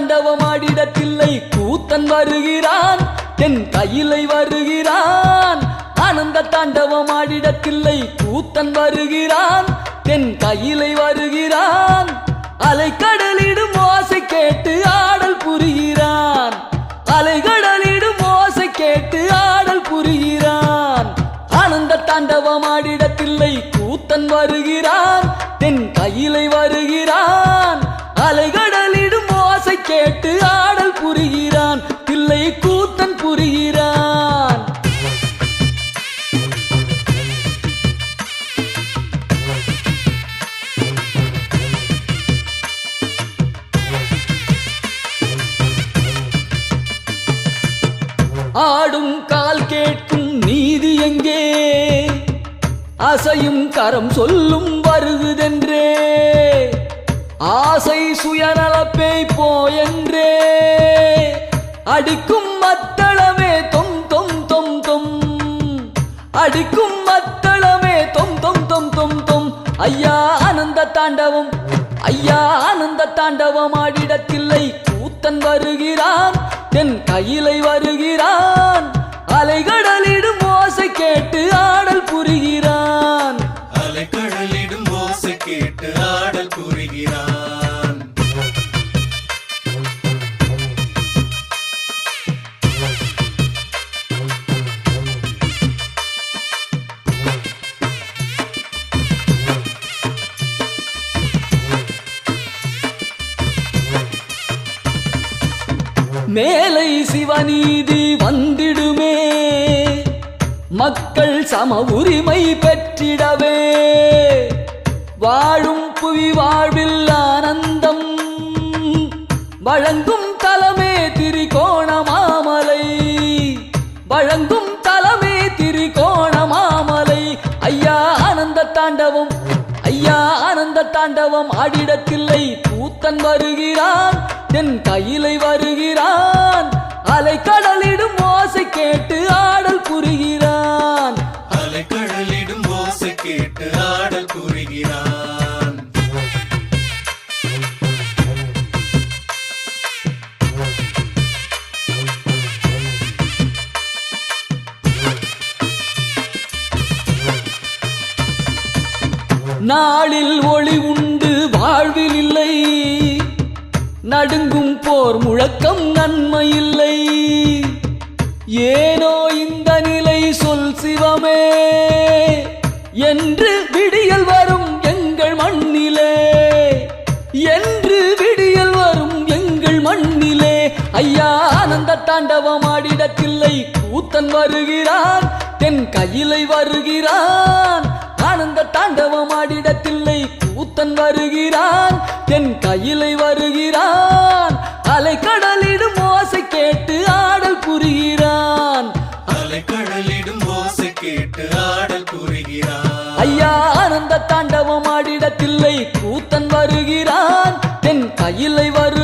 தாண்டவம் ஆடிடத்தில்லை. கூத்தன் வருகிறான் தென் கையிலை வருகிறான். ஆனந்த தாண்டவம் ஆடிடத்தில்லை. கூத்தன் வருகிறான் தென் கையிலை வருகிறான். அலைக்கடலிடும் ஓசை கேட்டு ஆடல் புரிகிறான். அலைகடலிடும் ஓசை கேட்டு ஆடல் புரிகிறான். ஆனந்த தாண்டவம் ஆடிடத்தில்லை. கூத்தன் வருகிறான் தென் கையிலை வருகிறான். கேட்டு ஆடல் புரிகிறான். தில்லை கூத்தன் புரிகிறான். ஆடும் கால் கேட்கும் நீதி எங்கே? அசையும் கரம் சொல்லும் வருகுதென்றே? ஆசை சுயநலப்பேய் போ அடிக்கும் மத்தளமே தொம் தொம் தொம் தொம். அடிக்கும் மத்தளமே தொம் தொம் தொம் தொம் தொம். ஐயா ஆனந்த தாண்டவம். ஐயா ஆனந்த தாண்டவம் ஆடிடத்தில்லை. கூத்தன் வருகிறான் தென் கையிலை வருகிறான். அலைகடலிடும் ஓசை கேட்டு மேலை சிவநீதி வந்திடுமே. மக்கள் சம உரிமை பெற்றிடவே. வாழும் புவி வாழ்வில் ஆனந்தம். வழங்கும் தலமே திரிகோண மாமலை வழங்கும் தலமே திரிகோண மாமலை ஐயா ஆனந்த தாண்டவம். ஐயா ஆனந்த தாண்டவம். ஆடிடத்தில்லை. கூத்தன் வருகிறான் தென் கையிலை வருகிறான். அலைக்கடலிடும் ஓசை கேட்டு ஆடல் புரிகிறான். அலைக்கடலிடும் ஓசை கேட்டு ஆடல் புரிகிறான். நாளில் ஒளி உண்டு போர் முழக்கம் நன்மை இல்லை ஏனோ இந்த நிலை சொல் சிவமே. என்று விடியல் வரும் எங்கள் மண்ணிலே. என்று விடியல் வரும் எங்கள் மண்ணிலே. ஐயா ஆனந்த தாண்டவம் ஆடிடத்தில்லை. கூத்தன் வருகிறான் தென் கையிலை வருகிறான். ஆனந்த தாண்டவம் ஆடிடத்தில்லை. கூத்தன் வருகிறான் தென் கையிலை வருகிறான். மழலிடும் ஓசை கேட்டு ஆடல் புரிகிறான் ஐயா ஆனந்த தாண்டவம் ஆடிடத்தில்லை. கூத்தன் வருகிறான். தென் கையிலை வரு